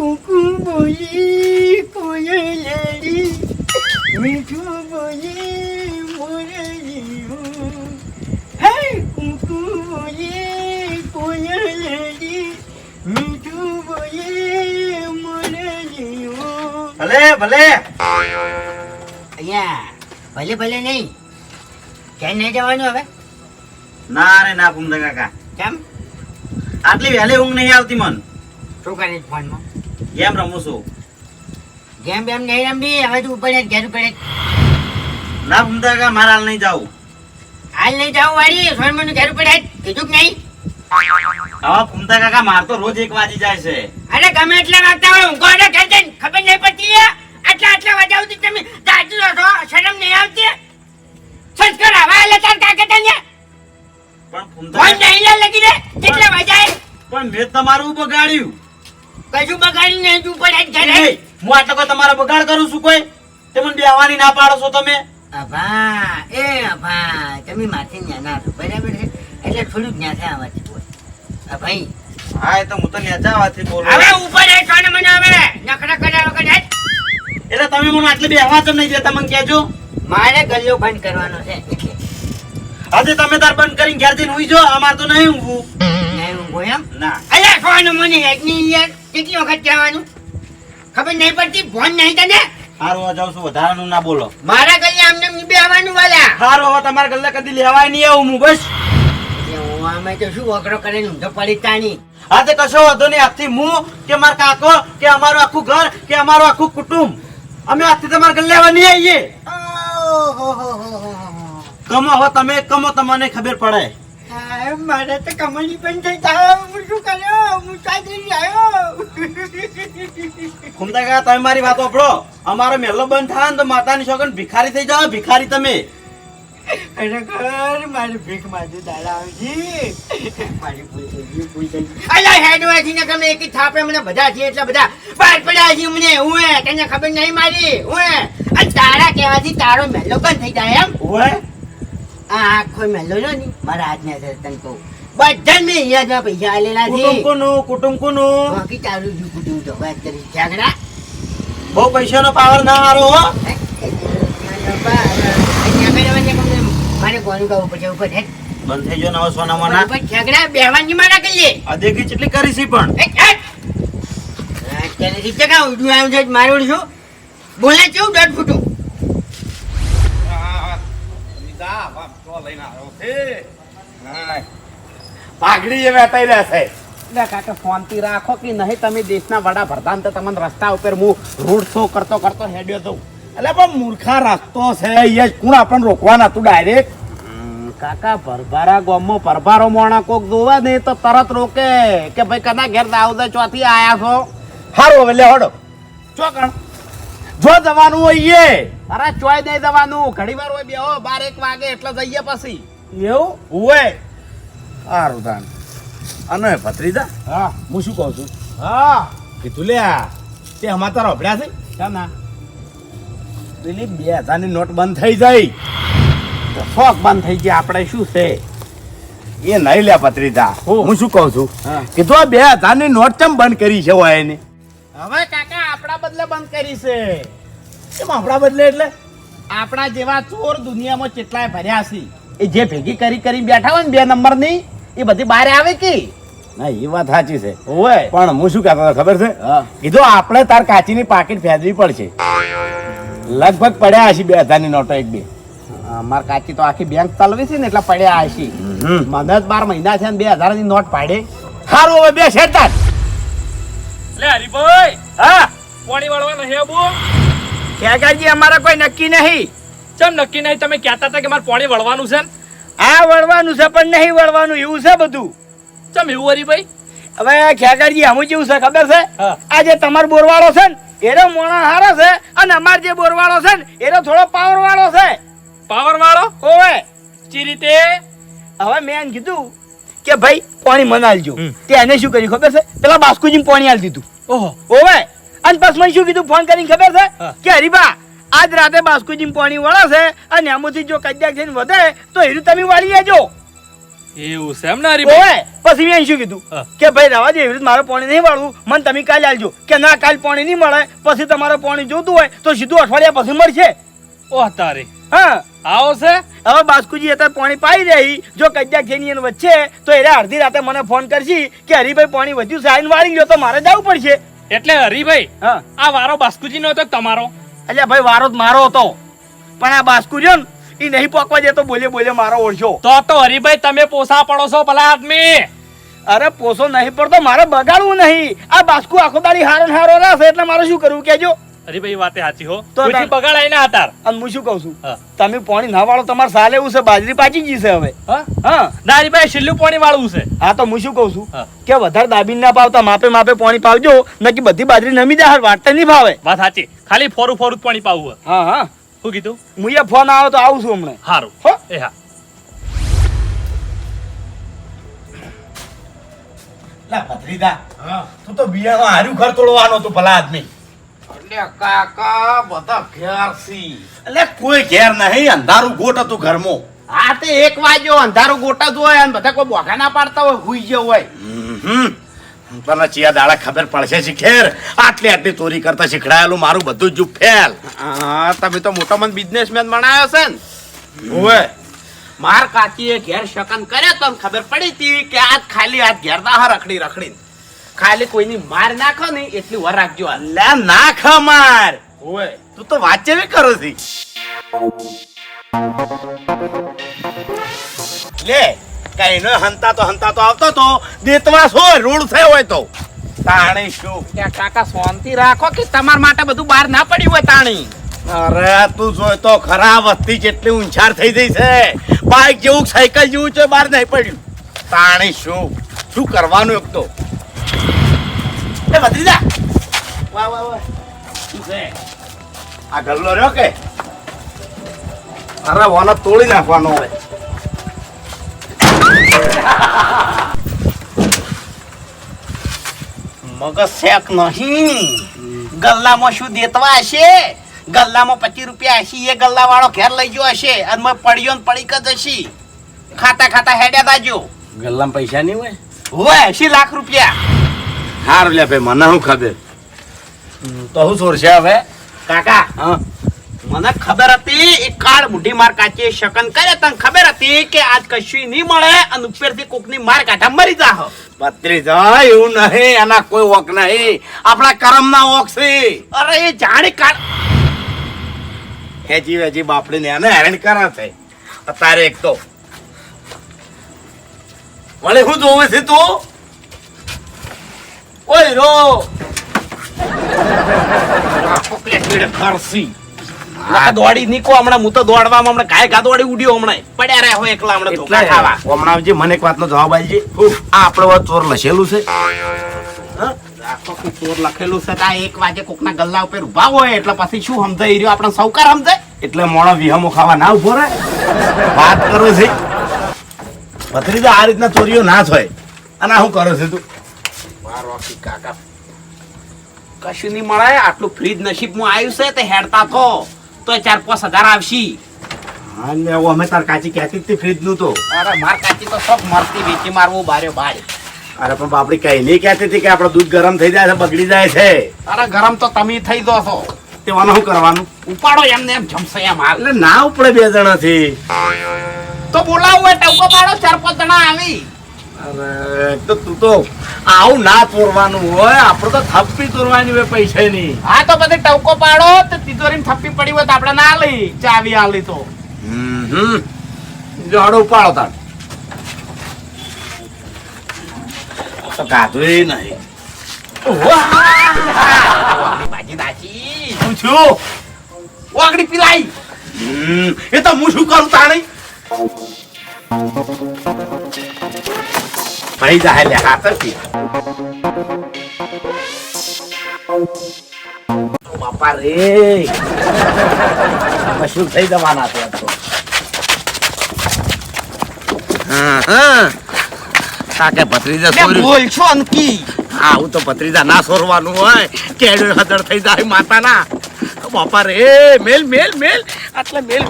કુકુ બોલી કોયલડી મીઠું બોલી મોરલીયું હે કુકુ બોલી કોયલડી મીઠું બોલી મોરલીયું ભલે ભલે. અહીંયા ભલે ભલે નહીં. ક્યાં નહીં જવાનું હવે? ના રે ના ફૂમતા કાકા. કેમ? આટલી વહેલી ઊંઘ નહીં આવતી મન. શું કરે ફોનમાં? ગેમ રમું છું? ગેમ બેમ નહીં રમવી હવે તું ઉપર ઘેર પડે ના ફૂમતા કા મારા હાલ નહીં જાઉં. હાલ નહીં જાઉં વાળી સોનમનું ઘેર પડે કીધું કે નહીં? હવે ફૂમતા કાકા માર તો રોજ એક વાજી જાય છે. અરે ગમે એટલા વાગતા હોય ઊંઘો ને ઘેર જઈને. ખબર નહીં પડતી આટલા આટલા વાગ્યા સુધી તમે દાદુ છો શરમ નહીં આવતી? સંસ્કાર આવા એટલે તાર કાકે તને? પણ ફૂમતા નહીં લગી દે કેટલા વાજાય પણ મેં તમારું બગાડ્યું. કશું બગાડી નહીં તું એ ઘરે હું આટલો કોઈ તમારો બગાડ કરું છું કોઈ? તે મને બેહવાની ના પાડો છો તમે? અભા એ અભા તમે માથે ન્યાના છો બરાબર છે? એટલે થોડું જ્ઞાન છે આવાથી બોલ. અભાઈ હા એ તો હું તો નેચાવાથી બોલું. હવે ઉપર જ સોને મને હવે. નખરા કર્યા વગર એટલે તમે મને આટલે બેહવા તો નહીં દેતા મને કહેજો. મારે ગલ્લો બંધ કરવાનો છે એટલે. આજે તમે તાર બંધ કરીને ઘેર જઈને હુઈ જો અમાર તો નહીં ઊંઘવું. નહીં ઊંઘો એમ? ના. અલ્યા સોનું મને એકની યાર. કેટલી વખત કહેવાનું? ખબર નહીં પડતી? ફોન નહીં તને? હારું હવે જાઉં છું. વધારાનું ના બોલો. મારા ગલ્લે આમને બે આવવાનું વાલા. હારું હવે તમારા ગલ્લે કદી લેવાય નહીં આવું હું બસ. અમે તો શું વકરો કરીને ઊંધો પડી તાણી? હા તે કશો વાંધો નહીં. આજથી હું કે મારા કાકો કે અમારું આખું ઘર કે અમારું આખું કુટુંબ. અમે આજથી તમારા ગલ્લે લેવા નહીં આવીએ. કમો હવે તમે કમો તમને ખબર પડે. મારે તો કમળી પણ થઈ જાય. હું શું કર્યો? હું ચાલી આવ્યો. ઘૂમતા ગયા તમે મારી વાત વાપરો. અમારો મેલો બંધ થાય તો માતાની શોખન ભિખારી થઈ જાઓ. ભિખારી તમે. ખરેખર મારી ભીખ માંગી દાડા આવજી. મારી ભૂલ થઈ ગઈ ભૂલ થઈ ગઈ. અલ્યા હેડવાથી ને ગમે એકી થાપે મને બધા છે એટલા બધા. બહાર પડ્યા છે મને હું તને ખબર નહીં મારી? હું તારા કહેવાથી તારો મેલો બંધ થઈ જાય એમ. ઓય આ આખો મેલો જો ને. મારા હાથને છે તને કહું. બધા મેં અહીંયા પૈસા આલેલા છે. કુટુંબ કોનું કુટુંબ કોનું બાકી તારું જ કુટુંબ તો વાત કરી. ઝઘડા બહુ પૈસાનો પાવર ના હારો હો. મારે કોનું કહું પછી ઉપર હેડ બંધ થઈ ગયો ને હવે સોના મોના ઝઘડા મારા કહીએ આ દેખી કેટલી કરી પણ. અત્યારે રીતે કાં ઉડું આવ્યું છે મારું છું બોલે છું દોઢ ફૂટું? પાઘડી એ એટલે કાકા શાંતિ રાખો કે નહીં તમે દેશના વડાપ્રધાન તો તમને રસ્તા ઉપર હું રોડ શો કરતો કરતો હેડ્યો તો એટલે પણ મૂર્ખા રસ્તો છે અહીંયા કોણ આપણને રોકવાના તું ડાયરેક્ટ કાકા ભરભારા ગામમાં ભરભારો મોણા કોક જોવા દે તો તરત રોકે. કે ભાઈ કદા ઘેર દાઉદે ચોથી આયા છો? હારું હવે લે હડો. ચોકણ. જો જવાનું હોય અરે ચોય નહીં જવાનું. ઘણી વાર હોય બેહો બાર એક વાગે એટલે જઈએ પછી. એવું? હોય સારું તાન. અને ભત્રીજા? હા. હું શું કહું છું? હા. કીધું લે તે અમાર તારા અભડ્યા છે. કેમ ના પેલી બે હજારની નોટ બંધ થઈ જાય તો શોખ બંધ થઈ ગયા આપણે શું છે? એ નહીં લે ભત્રીજા. હું? શું કહું છું? કીધું આ બે હજારની નોટ કેમ બંધ કરી છે હોય એને? હવે કાકા આપણા બદલે બંધ કરી છે. એમ આપણા બદલે એટલે? આપણા જેવા ચોર દુનિયામાં કેટલાય ભર્યા છે. એ જે ભેગી કરી કરી બેઠા હોય ને બે નંબરની એ બધી બહાર આવે કે? ના એ વાત સાચી છે. ઓય પણ હું શું કહેતો ખબર છે? કીધું આપણે તાર કાચીની પાકીટ ફેરવી પડશે. લગભગ પડ્યા હશે બે હજારની નોટો એક બે. અમાર કાચી તો આખી બેંક તલવી છે ને એટલે પડ્યા હશે. મને જ બાર મહિના છે ને બે હજારની નોટ પાડે. સારું હવે બે શેતાન લે હરીભાઈ! હા? પાણી વાળવાનો હે બુ ખેગાજી અમારે કોઈ નક્કી નહીં. ચમ નક્કી નહીં? તમે કહેતા હતા કે મારે પાણી વળવાનું છે? આ વળવાનું છે પણ નહીં વળવાનું. એવું છે બધું? ચમ એવું હરીભાઈ? હવે ખેગાજી હમું જેવું છે ખબર છે. આ જે તમારો બોરવાળો છે ને એનો મોણા હારો છે અને અમાર જે બોરવાળો છે ને એનો થોડો પાવર વાળો છે. પાવર વાળો? ઓવે. ચી રીતે? હવે મેં કીધું કે ભાઈ પાણી મને આલજો તે એને શું કર્યું ખબર છે? પેલા બાસ્કુજી પાણી આલ દીધું. ઓહો. ઓવે અને પછી મને શું કીધું? ફોન કરીને ખબર છે? કે હરીબા આજ રાતે બાસ્કુજી પાણી વળે છે અને આમાંથી જો કદ્યાક થઈને વધે તો હીરું તમે વાળી લેજો એવું છે એમ ના ઓય પછી મેં શું કીધું? કે ભાઈ રવા દે રીતે મારે પાણી નહીં વાળવું. મને તમે કાલે આલજો. કે ના કાલ પાણી નહીં મળે. પછી તમારે પાણી જોતું હોય તો સીધું અઠવાડિયા પછી મળશે. ઓહ તારી. હા. આવો છે હવે બાસ્કુજી અત્યારે પાણી પાઈ રહી. જો કજ્યા ખેની એની વચ્ચે તો એને અડધી રાતે મને ફોન કરશી કે હરીભાઈ પાણી વધ્યું સાઈન વાળી ગયો તો મારે જવું પડશે. એટલે હરીભાઈ હા. આ વારો બાસ્કુજી નો હતો તમારો? એટલે ભાઈ વારો જ મારો હતો. પણ આ બાસ્કુ રહ્યો ને એ નહીં પોકવા દેતો બોલે બોલે મારો ઓળખ્યો તો તો હરીભાઈ તમે પોસા પડો છો ભલા આદમી. અરે પોસો નહીં પડતો મારે બગાડવું નહીં. આ બાસ્કુ આખો દાડી હારો ને હારો રહેશે એટલે મારે શું કરવું? કેજો હરીભાઈ વાતે સાચી હો. તો બગાડાય ના હતાર અને હું શું કહું છું? તમે પાણી ના વાળો તમારે સાલે એવું છે બાજરી પાચી ગઈ છે હવે. હા? હા. ના હરીભાઈ છેલ્લું પાણી વાળવું છે. હા તો હું શું કહું છું? કે વધારે દાબીને ના પાવતા માપે માપે પાણી પાવજો નકી બધી બાજરી નમી જાય વાટતા નહીં ભાવે વાત સાચી. ખાલી ફોરું ફોરું પાણી પાવું હા હા. શું કીધું? હું એ ફોન આવ્યો તો આવું છું હમણાં. સારું હો. એ હા. લા ભત્રીદા તું તો બિયાનો હારું ઘર તોડવાનો તું ભલા આદમી. એટલે કાકા બધા ઘેર સી. એટલે કોઈ ઘેર નહીં અંધારું ગોટ હતું ઘરમાં. હા તે એક વાગ્યો અંધારું ગોટા હોય અને બધા કોઈ બોખા ના પાડતા હોય હુઈ ગયો હોય. તને ચિયા દાડા ખબર પડશે છે ખેર આટલી આટલી ચોરી કરતા શીખડાયેલું મારું બધું જ ફેલ. તમે તો મોટો મન બિઝનેસમેન બનાવ્યો છે ને. ઓવે માર કાચીએ ઘેર શકન કર્યો તો ખબર પડી હતી કે આજ ખાલી આજ ઘેર દાહ રખડી રખડી ખાલી કોઈની માર નાખો ને એટલી વાર રાખજો. લે ના ખમાર ઓય. તું તો વાંચે બી કરો છી લે કઈ નો હંતા તો હંતા તો આવતો તો દેતવા સો રૂડ થયો હોય તો? તાણી શું? ત્યાં કાકા શાંતિ રાખો કે તમારા માટે બધું બહાર ના પડ્યું હોય તાણી? અરે તું જોય તો ખરા વસ્તી જેટલી ઊંચાર થઈ ગઈ છે. બાઇક જેવું સાયકલ જેવું છે બહાર નહીં પડ્યું. તાણે શું? શું કરવાનું એક તો? એ ભત્રીજા વાહ વાહ વાહ. શું છે? આ ગલ્લો રહ્યો કે? અરે વાનો તોડી નાખવાનો હવે. મગજ શેક નહીં. ગલ્લામાં શું દેતવા હશે? ગલ્લામાં પચીસ રૂપિયા હશે એ ગલ્લા વાળો ઘેર લઈ ગયો હશે અને મેં પડ્યો ને પડી જ હશે. ખાતા ખાતા હેડ્યા દાજો ગલ્લામાં પૈસા નહીં હોય? હોય એસી લાખ રૂપિયા. હારું લે ભાઈ મને શું ખબર? તો શું સોર છે હવે? કાકા હા. મને ખબર હતી એ કાળ મુઢી માર કાચી શકન કરે તને ખબર હતી કે આજ કશું નહીં મળે અને ઉપરથી કોકની માર કાઢા મરી જાહ. ભત્રીજા એવું નહીં એના કોઈ ઓક નહીં. આપણા કરમના ઓક છે. અરે એ જાણે કાળ હેજી વેજી બાપડીને એને હેરાન કરે છે. અત્યારે એક તો વળી શું જોવે છે તું? ઓય રો દોડી નીકો હમણાં હું તો દોડવામાં હમણાં કાય કા દોડી ઉડ્યો હમણાં. પડ્યા રહ્યા હોય એકલા હમણાં ધોકા ખાવા. હમણાં આવજે મને એક વાતનો જવાબ આલજે આ આપણો વાત ચોર લખેલું છે. ચોર લખેલું છે. આ એક વાગે કોકના ગલ્લા ઉપર ઊભા હોય એટલે પછી શું સમજાઈ રહ્યો આપણે સૌકાર સમજાય? એટલે મોણો વિહમો ખાવા ના ઊભો રહે. વાત કરો છે. ભત્રીજા આ રીતના ચોરીઓ ના થાય અને આ શું કરો છે તું? વારોકી કાકા કશું નહીં મળે આટલું ફ્રીજ નસીબમાં આવ્યું છે તે હેડતા થો તો ચાર પાંચ હજાર આવશી. હા લે અમે તાર કાચી કહેતી હતી ફ્રીજનું તો. અરે માર કાચી તો સબ મરતી વેચી મારવું બારે બાર. અરે પણ બાપડી કઈ નહીં કહેતી હતી કે આપણું દૂધ ગરમ થઈ જાય છે બગડી જાય છે. અરે ગરમ તો તમે થઈ દો છો. તેવાનું શું કરવાનું? ઉપાડો એમને એમ જમશે એમ હાલ. એટલે ના ઉપડે બે જણાથી. તો બોલાવું એટલે ટવકો પાડો ચાર પાંચ જણા આવી. અરે તો તું તો આવું ના ચોરવાનું હોય. આપણે તો થપ્પી તોરવાની હોય પૈસાની હા તો બધે ટવકો પાડો તો તિજોરી થપ્પી પડી હોય તો આપણે ના લઈ ચાવી આલી તો હમ જોડો ઉપાડો તાર તો કાધું નહીં. બાજી પૂછ્યું વાગડી પીલાઈ. એ તો હું શું કરું તાણી? ભાઈ જાય લે હાથથી બાપા રે. કશું થઈ જવાના છે તો. હા, હા. ભત્રીજા સોરી બોલ છો અંકી હું તો ભત્રીજા ના સોરવાનું હોય. કેડો હદળ થઈ જાય માતાના. બાપા રે મેલ મેલ મેલ. આટલે મેલ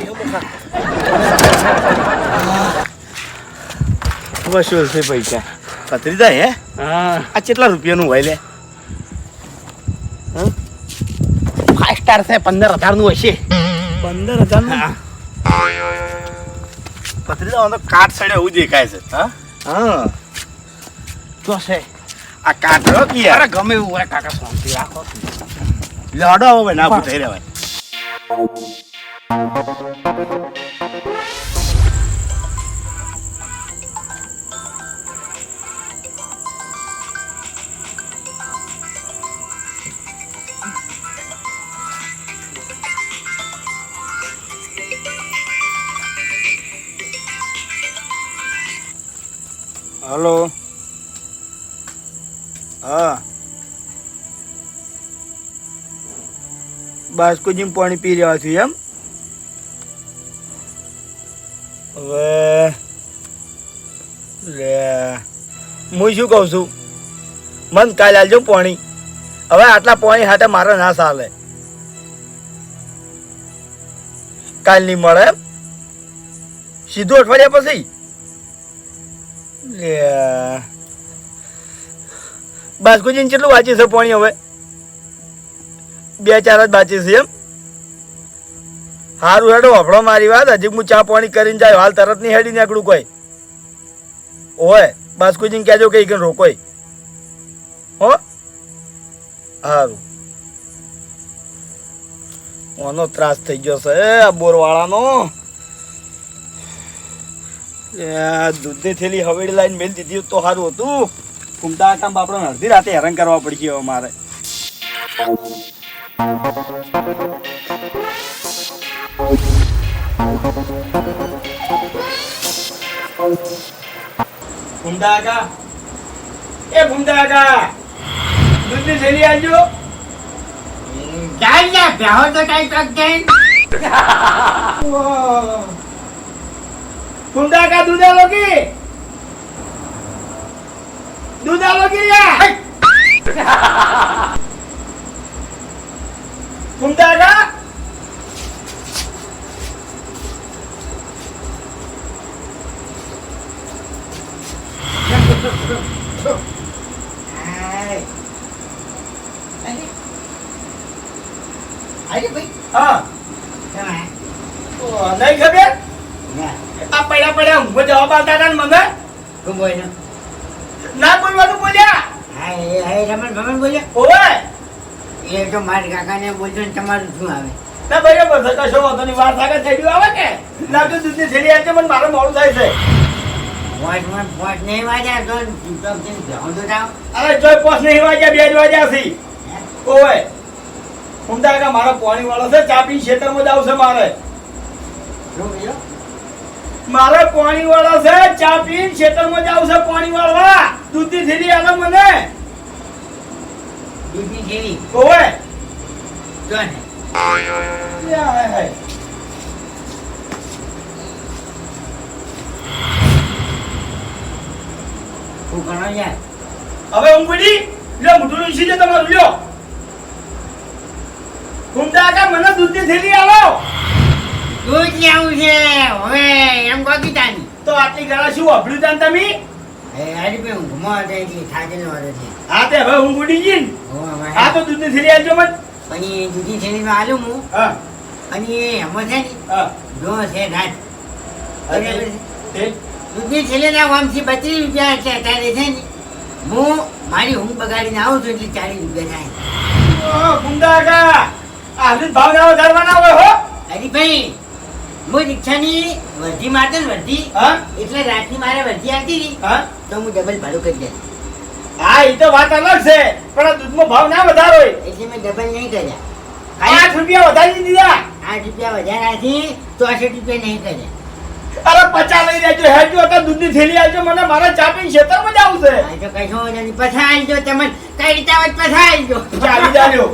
છે પૈસા પત્રીદા હે? હા. આ કેટલા રૂપિયાનું હોય લે? ફાઈવ સ્ટાર છે પંદર હજારનું હશે. પંદર હજાર પત્રીદા તો કાટ સડે એવું દેખાય છે હા? હા. તો છે. આ કાટ રહ્યો કે અરે ગમે એવું હોય કાકા શાંતિ રાખો. લાડો હવે ના પૂછાઈ રહેવાય. હલો. હા. બાસ્કોજી પાણી પી રહ્યા છું એમ. હવે લે, હું શું કહું છું? મન કાલે આલજો પાણી. હવે આટલા પાણી સાથે મારે ના ચાલે. કાલ નહીં મળે? સીધું અઠવાડિયા પછી? લે કેટલું વાંચી છે પાણી હવે? બે ચાર જ બાકી છે એમ? હારું હેડો હફળો મારી વાત. હજી હું ચા પાણી કરીને જાય. હાલ તરત નહીં હેડી નીકળું કોઈ. ઓય બાસ્કુજીને કહેજો કે કઈ રોકોય. હો? સારું ઓનો ત્રાસ થઈ ગયો છે. આ બોરવાળાનો. દૂધની થેલી હવેડી લાઈન મેલ દીધી તો સારું હતું. ઘૂમતા કામ બાપડો અડધી રાતે હેરાન કરવા પડી ગયો મારે ભૂમતા કાકા. એ ભૂમતા કાકા દૂધની થેલી આવજો જાય જા બેહો તો ટાઈપ જઈને ભૂમતા કાકા દૂધ આલો કે દૂધ આલો કે યાર ભૂમતા કાકા હાય. અરે. અરે ભાઈ હા તમે ઓ, નહીં ખબર ના આ પડ્યા પડ્યા હું જવાબ આવતા હતા ને તું બોલ ના બોલવાનું બોલ્યા? હા એ હા રમણ ભમણ બોલ્યો. એ તો મારા કાકાને ને તમારું શું આવે. ના બરાબર છે કશો વાંધો નહીં. વાર થઈ આવે કે? લાવજો દૂધની થેલી આવજો પણ મારે મોડું થાય છે. વોટમાં વોટ નહીં વાગ્યા તો થઈને તો જાઓ અરે જોઈ પોસ નહીં વાગ્યા બે જ વાગ્યા છે. ઓવે. ઉમદા મારો પાણી વાળો છે ચા પી ખેતરમાં જ આવશે મારે. શું મારે પાણી વાળા છે ચા પી ખેતરમાં જાવ છે પાણી વાળવા દૂધની થેલી આલો મને. દૂધની થેલી ઓવે. જો ને હાય હાય ઘણો યાર. હવે હું પડી લ્યો દે તમારું લ્યો. ઉમદા કાકા મને દૂધની થેલી આલો. દૂધ લેવું છે હવે એમ કોકી તાની તો આટલી ગાળા શું અભળ્યું તાન તમે? એ હરી પે ઊંઘમાં હતા એટલે થાકીને હતો છે. હા તે હવે હું ઉડી ગઈ ને. હો, તો દૂધની થેલી આવજો મને. પણ એ દૂધની થેલીમાં આલું હું. હા. અને એ એમાં છે ને હા. જો છે રાત. છે? દૂધની થેલીના વામથી બત્રીસ રૂપિયા એટલે અત્યારે છે ને. હું મારી ઊંઘ બગાડીને આવું છું એટલે ચાલીસ રૂપિયા થાય. ઓ, ગુંડા કાકા આટલી ભાવ ના વધારવાના હોય હો. હરીભાઈ હું રિક્ષાની વર્ધી મારતો વર્ધી હા? એટલે રાતની મારે વર્ધી આવતી હતી તો હું ડબલ ભાડું કરી દે હા એ તો વાત અલગ છે પણ આ દૂધનો ભાવ ના વધારો એટલે મેં ડબલ નહીં કર્યા. આઠ રૂપિયા વધારી દીધા. આઠ રૂપિયા વધારાથી ચોસઠ રૂપિયા નહીં કર્યા. અરે પચા લઈ લેજો હેજો તો દૂધની થેલી આવજો મને મારા ચા પીને તો મજા છે. આ તો કશો નહીં પછા આવજો તમે કઈ રીતે આવે તો પછા આવજો ચાલી જાજો.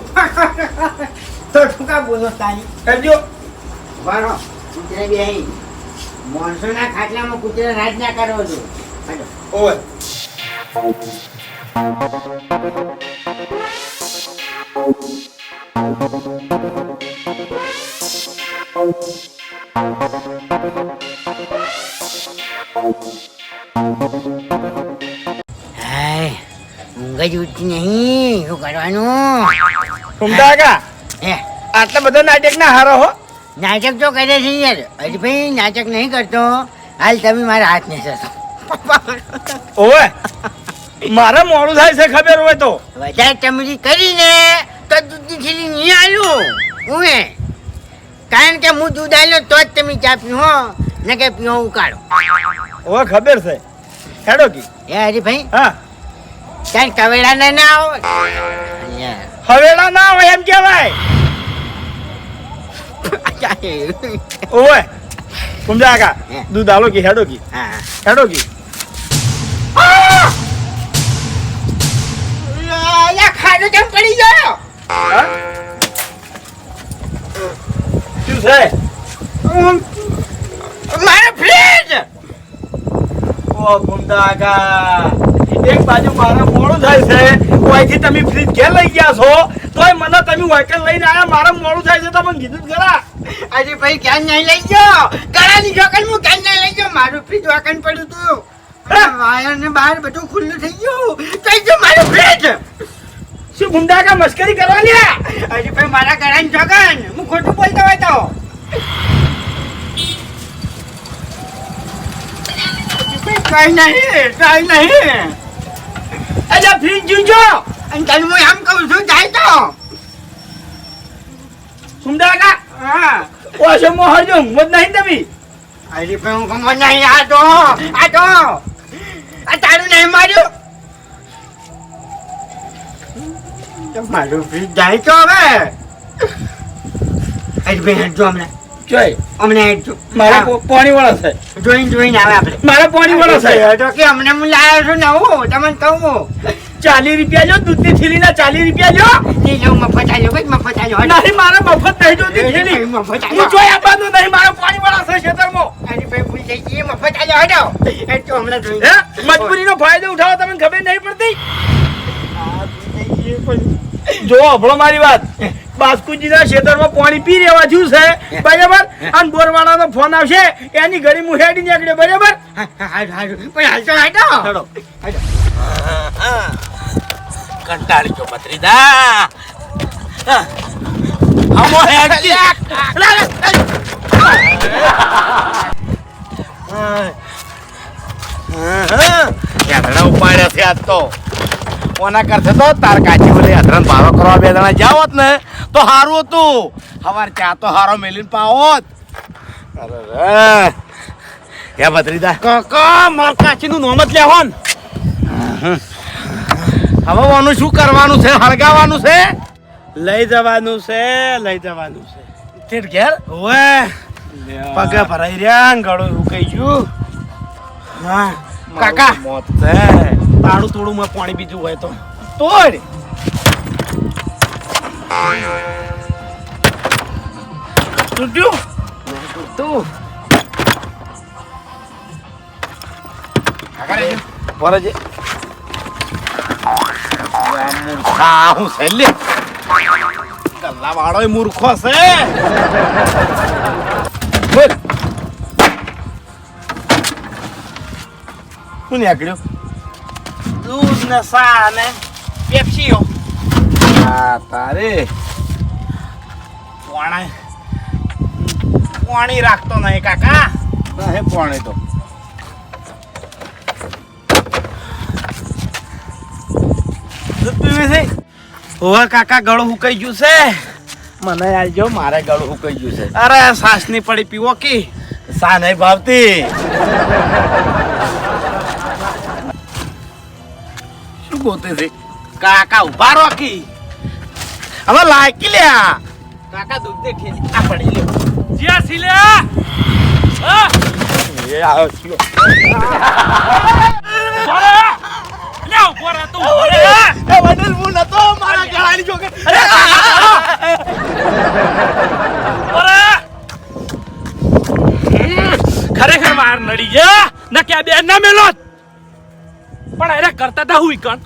તો ટૂંકા બોલો તારી. હેજો બરો કૂતરે બી માણસોના ખાટલામાં કૂતરે રાજ ના કરવો જોઈએ ઓય મગજ ઉઠી નહીં. શું કરવાનું? ઉમદા આટલા બધા નાટક ના હારો હો. નાટક તો કરે છે યાર. હજી નાટક નહીં કરતો. હાલ તમે મારા હાથ ને ઓવે મારા મોડું થાય છે ખબર હોય તો. વધારે ચમરી કરીને તો દૂધની થેલી નહીં આલું. હું કારણ કે હું દૂધ આલ્યો તો જ તમે ચા પીવો હો. ને કે પીવો ઉકાળો. ઓવે ખબર છે. હેડો કી. એ હરીભાઈ હા. ક્યાંક કવેડા ના આવો. હવેડા ના હોય એમ કેવાય ઓવે સમજા કા દૂધ આલો કી હેડો કી? હેડો કી? ખાડો કેમ પડી ગયો? શું છે? મારો ફ્રીજ ઓ ઘૂમતા કાકા એક બાજુ મારા મોડું થાય છે. ઓયથી તમે ફ્રીજ ઘેર લઈ ગયા છો? તોય મને તમે વાયકલ લઈને આયા મારા મોડું થાય છે તો મને કીધું ખરા. અરે ભાઈ ક્યાં નહીં લઈ ગયો? ગળાની જોકન હું ક્યાં નહીં લઈ ગયો? મારું ફ્રીજ વાકન પડ્યું તું. વાયર ને બહાર બધું ખુલ્લું થઈ ગયું. કઈ ગયું મારું ફ્રીજ. શું ગુંડા કા મસ્કરી કરવાની લ્યા અરે ભાઈ મારા ગળાની જોકન હું ખોટું બોલતો હોય તો. કઈ નહીં કઈ નહીં. અજા ફ્રીજ જીવજો. અને તને હું એમ કહું છું જાય તો. કાકા હા. ઓછો મોહરજો હિંમત નહીં તમે? અરે ભાઈ હું કમો નહીં આ તો આ તો. આ તારું નહીં માર્યું. મારું ફ્રીજ જાય તો હવે. અરે ભાઈ હેડજો હમણાં. જોઈ. અમને મારા પોણી વાળા છે. જોઈને જોઈને આવે આપણે. મારા પોણી વાળા છે. તો કે અમને હું લાવ્યો છું નવું તમને કહું ચાલીસ રૂપિયા જો દૂધની થેલીના ચાલીસ રૂપિયા જો નહીં લ્યો મફત આવ્યો ભાઈ મફત આવ્યો નહીં મારે મફત નહીં જોતી થેલી. મફત હું જોઈ આપવાનું નહીં મારા પાણી વાળા છે ખેતરમાં. અરે ભાઈ ભૂલ થઈ ગઈ. મફત આવ્યો હેડો હેડજો હમણાં જોઈને હે? મજબૂરીનો ફાયદો ઉઠાવો તમને ખબર નહીં પડતી? જો હભળો મારી વાત. બાસ્કુજીના ખેતરમાં પાણી પી રહેવા જ્યું છે બરાબર? અને બોરવાળાનો ફોન આવશે એની ઘડી હું હેડી નીકળ્યો બરાબર. પણ કંટાળી ગયો બત્રીદા હમો હેડજી યાદડા ઉપાડ્યા છે આજ તો. કોના કરશે તો તાર કાચી બોલે ભારો કરવા બે જણા જાવ ને. તો હારું હતું. હવાર ચા તો હારો મેલીને પાવોત અરે રે. યા બત્રીદા કાકા માર કાચીનું નોમ જ હવે આનું શું કરવાનું છે? હળગાવાનું છે? લઈ જવાનું છે લઈ જવાનું છે. ઠીક ઘેર? ઓએ પગે ભરાઈ રહ્યા ગળું ઉકાઈ ગયું. હા કાકા. મોત છે. તાળું તોડું માં પાણી બીજું હોય તો. તોડ. તૂટ્યું તું. પરજે મૂર્ખા હું છે લે ગલ્લા વાળો મૂર્ખો છે બોલ શું નીકળ્યું દૂધ ને સા ને પેપ્સીઓ આ તારે. પાણી પાણી રાખતો નહીં કાકા. હે પાણી તો. દૂધ છે? ઓવા કાકા ગળું હુકાઈ ગયું છે? મને આવજો મારે ગળું હુકાઈ ગયું છે. અરે સાસની પડી પીવો કી? સા નહીં ભાવતી. શું ગોતે છે? કાકા ઊભા રોકી હવે લાયકી લ્યા કાકા દૂધ દે ઠેલી આ પડી લે જ્યાં સિલે એ આવ્યો લે ઊભો રહે તું. એ વડીલ હું નતો મારા ગળાની જોકે ઊભો ખરેખર માર નડી ગયા ન કે બે ના મેલો પણ એને કરતા તા હું કણ?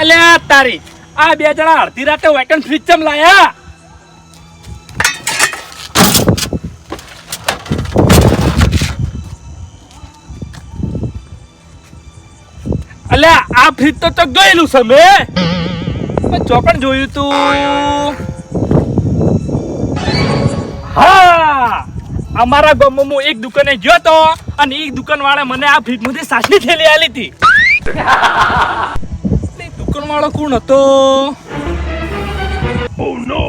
અલ્યા તારી આ બે જણા અડધી રાતે વેકન ફ્રીજ ચમ લાયા. આ ફ્રીજ તો તો ગયેલું છે મેં. ચોકણ જોયું તું. હા! અમારા ગામમાં હું એક દુકાને ગયો તો અને એક દુકાનવાળા મને આ ફ્રીજમાંથી સાસની થેલી આલી હતી. દુકાનવાળો કોણ હતો? ઓ નો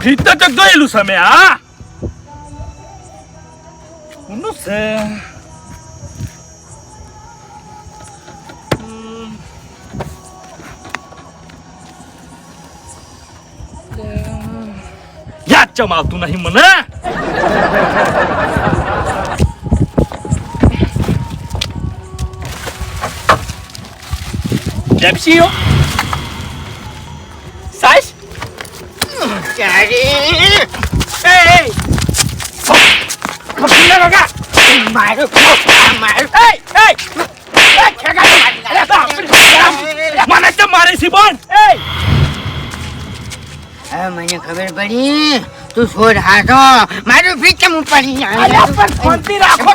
ફ્રીજ તો તો ગયેલું છે મેં હા. છે હમ. યાદ ચમ આવતું નહીં મને પેપ્સીઓ સાઈઝ ચારે એ એ કપીલા કાકા મારું આ મારું બાપ મને તો મારે હવે મને ખબર પડી. તું છોડ હાથો. મારું ઉપાડી? અરે પણ શાંતિ રાખો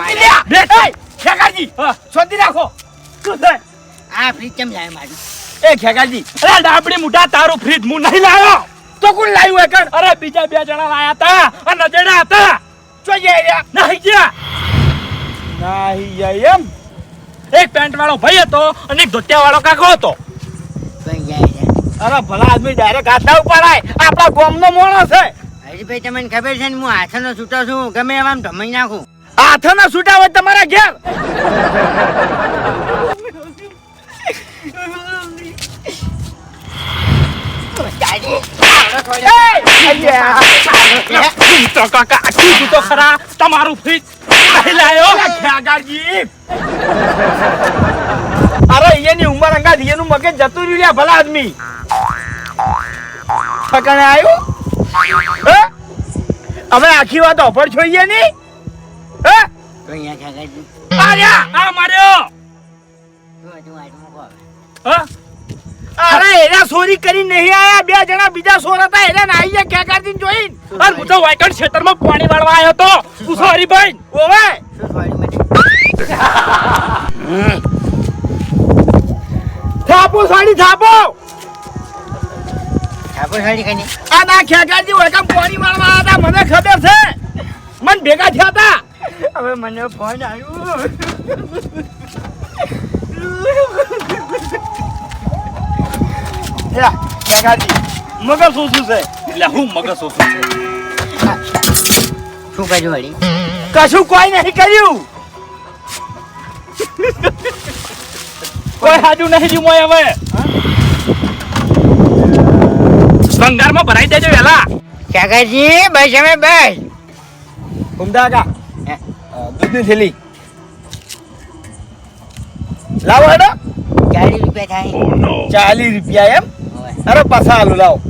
ખેગાજી શાંતિ રાખો. શું છે આ ફ્રીજ કેમ લાવ્યો મારું? એ ખેગાજી અરે ડાબડી મુઢા તારું ફ્રીજ હું નહીં લાવ્યો. તો કોણ લાવ્યું એકર અરે બીજા બે જણા લાયા હતા અને જણા હતા. જોઈએ ગયા નહીં ગયા. નહીં એમ એક પેન્ટ વાળો ભાઈ હતો અને એક ધોતિયા વાળો કાકો હતો અરે ભલા આદમી ડાયરેક્ટ હાથ ના ઉપાડાય આપણા ગામનો મોણો છે હરીભાઈ તમને ખબર છે ને હું હાથનો છૂટો છું ગમે એમ આમ ધમાઈ નાખું હાથના છૂટા હોય તમારા ઘેર તમારું ફ્રીજ અરે એની ઉંમર અંગા એનું મગજ જતું રહ્યું લ્યા ભલા આદમી. પકડે આવ્યું હે? અમે આખી વાત ઓફર જોઈએ ની હે? આ માર્યો. હવે. હા? અરે એના સોરી કરી નહીં આયા. બે જણા બીજા સોર હતા એને ના આઈએ ક્યાં કાઢીને જોઈન? અરે હું તો વાયકણ ક્ષેત્રમાં પાણી વાળવા આવ્યો તો હું સોરી ભાઈ. ઓવે. થાપો સાડી થાપો. થાપો સાડી કઈ આ ના ખેગાજી વાયકણ પાણી વાળવા હતા મને ખબર છે. મન ભેગા થયા હતા. હવે મને ફોન આવ્યો. મગજ ઓછું છે. એટલે હું મગજ ઓછું છે. શું કર્યું વળી? કશું કોઈ નહીં કર્યું. કોઈ હાજુ નહીં મોય હવે. ભંગારમાં ભરાઈ દેજો વેલા કાકાજી બસ અમે બસ. ઉમદા કા દૂધની થેલી. લાવો હેડો. ચાલીસ રૂપિયા થાય. ચાલીસ રૂપિયા એમ? અરે પાછા આલુ લાવો.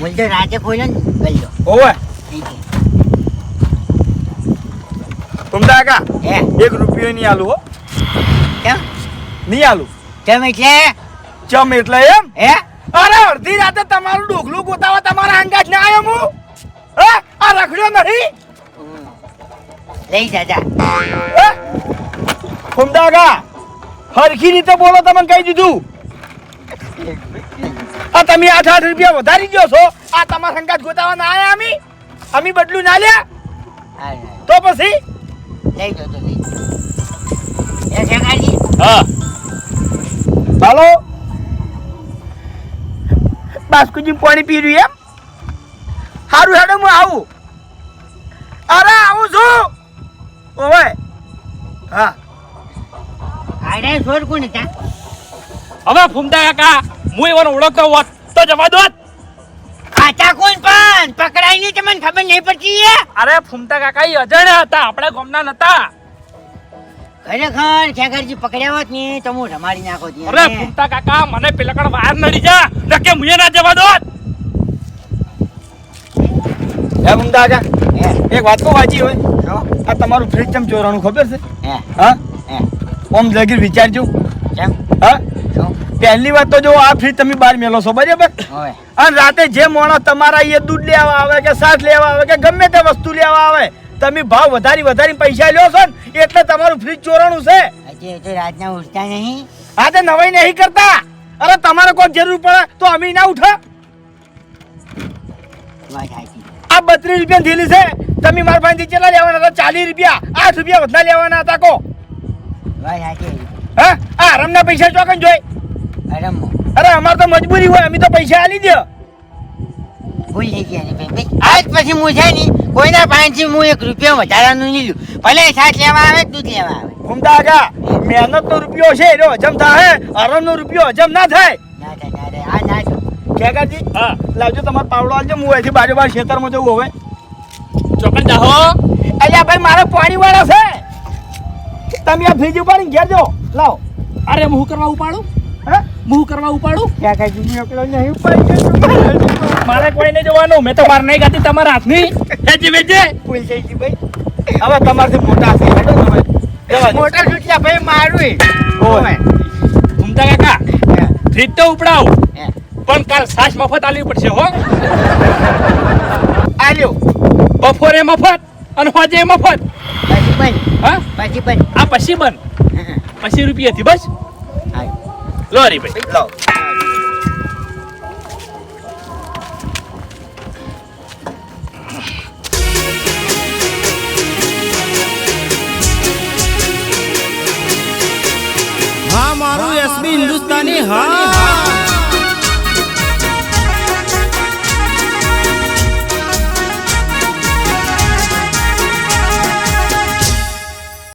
બોલ તો રાતે ખોલ્યો ને ઓવે કા એક રૂપિયો નહીં આલુ હો. કેમ? નહીં આલુ. કેમ એટલે? ચમ એટલે એમ? હે? અરે અડધી રાતે તમારું ડોકલું ગોતાવા તમારા અંગાજ ના આવ્યો હું? હે? આ રખડ્યો નહીં? લઈ દાદા ઉમદાગા હરખી રીતે બોલો તમને કહી દીધું. આ તમે આઠ આઠ રૂપિયા વધારી ગયો છો. આ તમારા સંગાત ગોતાવા ના આયા અમી? અમી બદલું ના લ્યા. તો પછી? લઈ દો લઈ હા. હાલો? બાસ્કુજી પાણી પી રહ્યું એમ? સારું હેડો, હું આવું. અરે, આવું છું. ઓવે. હા. આડે છોડ કોણ હતા? હવે ફૂમતા કાકા હું એવાનો ઓળખતો હોત તો જવા દોત ખાતા કોણ પણ? પકડાય નહીં તમને ખબર નહીં પડતી અરે ફૂમતા કાકા એ અજાણ્યા હતા આપણે ગમના નતા. ખરેખર ખેગરજી પકડ્યા હોત ને તો હું રમાડી નાખો અરે ફૂમતા કાકા મને પેલા કણ વાર નડી જા નકે મુએ ના જવા દો એ ફૂમતા કાકા એક વાત કહું વાંચી હોય. આ તમારું ફ્રીજ ચમ ચોરાણું ખબર છે? હે. હા? હે. ઓમ જગીર વિચારજો. કેમ? હા? પહેલી વાત તો જો આ ફ્રી તમે બહાર મેલો છો બરાબર? અને રાતે જે માણસ તમારા એ દૂધ લેવા આવે કે સાસ લેવા આવે કે ગમે તે વસ્તુ લેવા આવે તમે ભાવ વધારી વધારી પૈસા લ્યો છો ને એટલે તમારું ફ્રીજ ચોરાણું છે. રાતના ઉઠતા નહીં. આજે નવાઈ નહીં કરતા. અરે તમારે કોઈ જરૂર પડે તો અમે ના ઉઠા. આ બત્રીસ રૂપિયા થેલી છે તમે મારા પાસેથી કેટલા લેવાના હતા? ચાલીસ રૂપિયા આઠ રૂપિયા વધારે લેવાના હતા કો હા આ આરામના પૈસા ચોકન જોઈ? અરે અમારે તો મજબૂરી હોય અમે તો પૈસા આલી દે ભૂલ અને આજ પછી હું છે ને કોઈના પાસેથી હું એક રૂપિયો વધારાનું નહીં લઉં ભલે શાક લેવા આવે દૂધ લેવા આવે. ઘૂમતા આગા મહેનત નો રૂપિયો છે એનો હજમ થાય આરામ નો રૂપિયો હજમ ના થાય. ના થાય આ ના ખેગાજી હા. લાવજો તમારો પાવડો આલજો હું અહીંથી બાજુ બાજુ ખેતરમાં જવું હવે. ચોકન જાહો. અલ્યા ભાઈ મારે પાણી વાળા છે. તમે આ ફ્રીજ ઉપાડી ઘેર જો લાવો. અરે હું કરવા ઉપાડું? હે? હું કરવા ઉપાડું? ખેગાજી પેલો નહીં ઉપાડી મારે કોઈ નહીં જોવાનું. મેં તો માર નહીં ગાતી તમારા હાથની. હેજી વેજે ભૂલ જઈ જી ભાઈ. હવે તમારથી મોટા છે. મોટા છૂટ્યા ભાઈ મારું ઓય. ઘૂમતા કાકા. ફ્રીજ તો ઉપડાવ. પણ કાલ સાસ મફત આલવી પડશે હો. આલ્યો. બપોરે મફત. અને હોજે મફત પછી બંધ હા પછી બંધ આ પછી બંધ પછી રૂપિયાથી બસ હા. લો હરી ભાઈ લાવો હા મારું એસબી હિન્દુસ્તાની હા